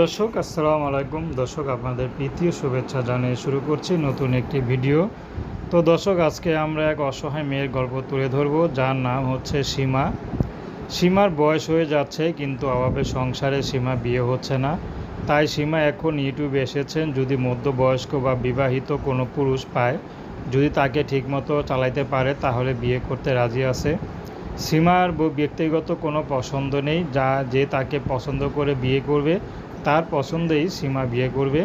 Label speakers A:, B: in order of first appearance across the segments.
A: দর্শক, আসসালামু আলাইকুম। দর্শক, আপনাদের প্রীতীয় শুভেচ্ছা জানিয়ে শুরু করছি নতুন একটি ভিডিও। তো দর্শক, আজকে আমরা এক অসহায় মেয়ের গল্প তুলে ধরবো, যার নাম হচ্ছে সীমা। সীমার বয়স হয়ে যাচ্ছে, কিন্তু অভাবে সংসারে সীমা বিয়ে হচ্ছে না। তাই সীমা এখন ইউটিউবে এসেছেন, যদি মধ্যবয়স্ক বা বিবাহিত কোনো পুরুষ পায়, যদি তাকে ঠিকমতো চালাইতে পারে, তাহলে বিয়ে করতে রাজি আছে। সীমার ব্যক্তিগত কোনো পছন্দ নেই, যা, যে তাকে পছন্দ করে বিয়ে করবে তার পছন্দেই সীমা বিয়ে করবে।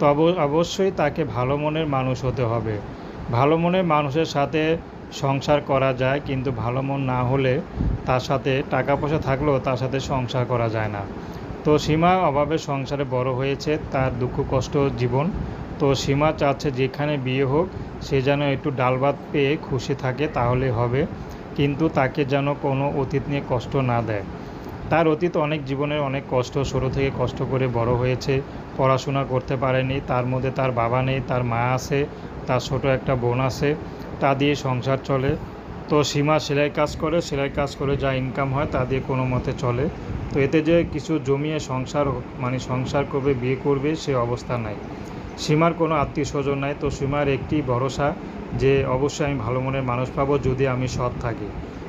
A: তবে অবশ্যই তাকে ভালো মনের মানুষ হতে হবে। ভালো মনের মানুষের সাথে সংসার করা যায়, কিন্তু ভালো মন না হলে তার সাথে টাকা পয়সা থাকলেও তার সাথে সংসার করা যায় না। তো সীমা অভাবে সংসারে বড় হয়েছে, তার দুঃখ, কষ্ট, জীবন। তো সীমা চাচ্ছে যেখানে বিয়ে হোক, সে যেন একটু ডাল ভাত পেয়ে খুশি থাকে তাহলে হবে। কিন্তু তাকে যেন কোনো অতীত নিয়ে কষ্ট না দেয়। তার অতীত অনেক জীবনের অনেক কষ্ট, ছোটো থেকে কষ্ট করে বড় হয়েছে, পড়াশোনা করতে পারেনি, তার মধ্যে তার বাবা নেই, তার মা আছে, তার ছোট একটা বোন আছে, তা দিয়ে সংসার চলে। তো সীমা সেলাই কাজ করে, সেলাই কাজ করে যা ইনকাম হয় তা দিয়ে কোনো মতে চলে। তো এতে যে কিছু জমিয়ে সংসার মানে সংসার করবে, বিয়ে করবে, সে অবস্থা নাই। সীমার কোনো আত্মীয় স্বজন নাই। তো সীমার একটি ভরসা যে অবশ্যই আমি ভালো মনের মানুষ পাবো যদি আমি সৎ থাকি।